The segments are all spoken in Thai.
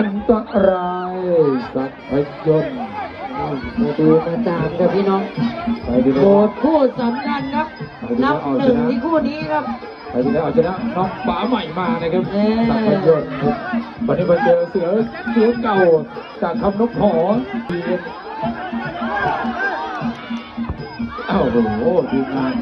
อันตรายสัตว์พยนต์มาดูมาตามกับพี่น้องไปดีโบแล้วทคู่สำคัญครับ นับหนึ่งที่คู่นี้ครับ ไปดีแล้วเอาชนะน้องป๋าใหม่มานะครับเอ้ยสัตว์พยนต์วันนี้มาเจอเสือเสือเก่าจากคำนกหออ้าวโอ้โหทีมงาน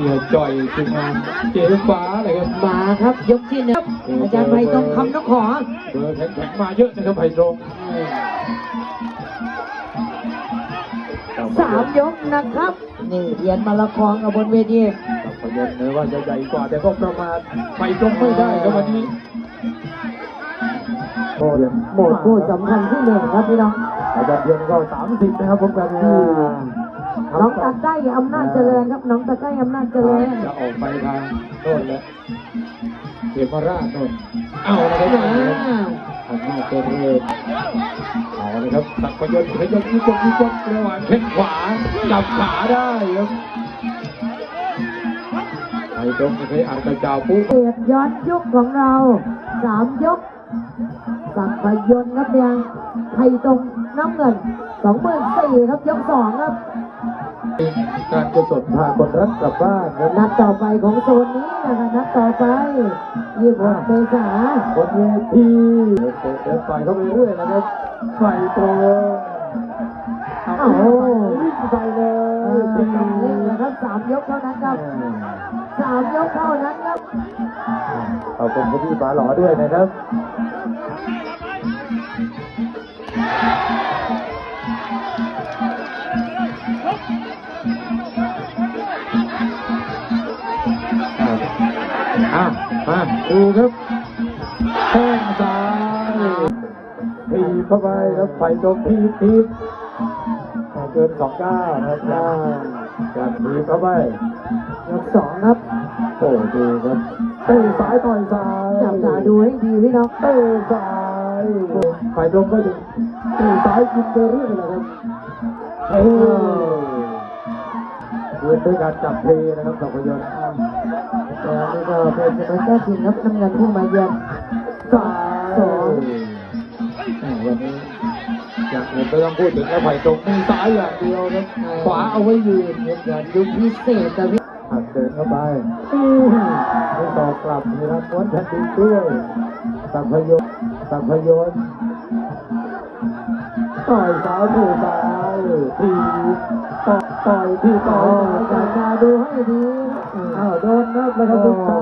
เสียจ่อยทีมงานเจ๊ฟ้าเลยครับมาครับยกที่หนึ่งครับอาจารย์ไพตรงคำนกขอเบอร์แข็งๆมาเยอะนะครับไผ่ตรงสามยกนะครับ นี่เหรียญมาละครกับบนเวทีสัตว์พยนต์แม้ว่าจะใหญ่กว่า แต่ก็ประมาทไผ่ตรงไม่ได้ครับวันนี้โอ้ยโบทคู่สำคัญที่หนึ่งครับพี่น้องอาจารย์เพียงก็สามสิบนะครับผมกันอ่า น้องตะไก้อำนาจเจริญครับ น้องตะไก้อำนาจเจริญจะออกไปทางโน่นแล้วเขมราชโน่นเอาละครับอำนาจเจริญเอาเลยครับสักประโยชน์ประโยชน์มีกบมีกบระหว่างแข้งขวาจับขาได้ครับไอ้ตรงไม่เคยอ่านกระจาวปุ๊บเอกย้อนยุคของเราสามยกสังพยนครับยังไทยตรงน้ำเงินสองหมื่นสี่ครับยกสองครับ การกุศลพาคนรักกลับบ้านครับนัดต่อไปของโซนนี้นะคะนัดต่อไปยี่สิบหกเมษาบนเวทีเตะเดินต่อยเข้าไปเรื่อยนะครับใส่ตรงเอาวิ่งใส่เลเอยอต้องเล่นนะครับสามยกเท่านั้นครับสามยกเท่านั้นครับขอบคุณคุณพี่ปาหล่อด้วยนะครับ มาดูครับแข้งซ้ายทีเข้าไปครับไฟตรงทีบทีเกินสองเก้านะครับการทีเข้าไปยกสองครับโอ้ดีครับเตะซ้ายต่อยซ้ายจับตาดูให้ดีพี่น้องเตะซ้ายไฟตรงก็จะเตะซ้ายกินไปเรื่อยนะครับเอ้ ยืนด้วยการจับเทนะครับสองพยนต์แต่นี่ก็เป็นสมัยแก้ทีมครับน้ำเงินผู้มาเยือนซ้ายแหม่วันนี้อย่างอื่นไม่ต้องพูดถึงแล้วไผ่ตรงมีซ้ายอย่างเดียวครับขวาเอาไว้ยืนครับเกิดยุคพิเศษแต่พี่หักเดินเข้าไปไม่ต่อกลับมีรับม้วนแผ่นดินด้วยสัพพยนต์สัพพยนต์ ต่อยซ้ายถูซ้ายทีต่อยต่อยทีต่อยจับตาดูให้ดีอ้าวโดนนับแล้วครับลูกช้า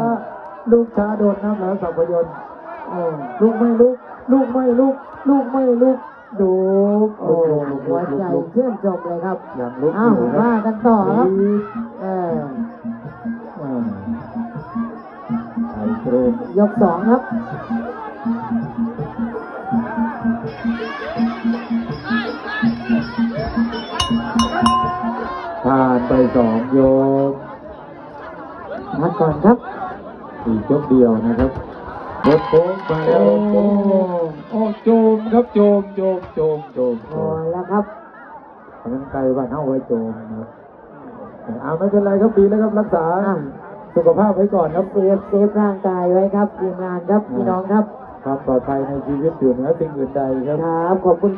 ลูกช้าโดนนับแล้วสัพยนต์ลูกไม่ลุก ลูกไม่ลุก ลูกไม่ลุกดูโอ้หัวใจเคลื่อนจบเลยครับอ้าวว่ากันต่อครับเออยกสองครับ สองยกพักก่อนครับอีกยกเดียวนะครับรถโค้งไปแล้วโอ้โอ้โจมครับโจมโจมโจมโจมโจพอแล้วครับมันไกลว่าเน่าไว้โจมนะครับเอาไม่เป็นไรครับดีแล้วครับรักษาสุขภาพไว้ก่อนครับเซฟเซฟร่างกายไว้ครับทีมงานครับพี่น้องครับความปลอดภัยในชีวิตอยู่เหนือสิ่งอื่นใดครับครับขอบคุณ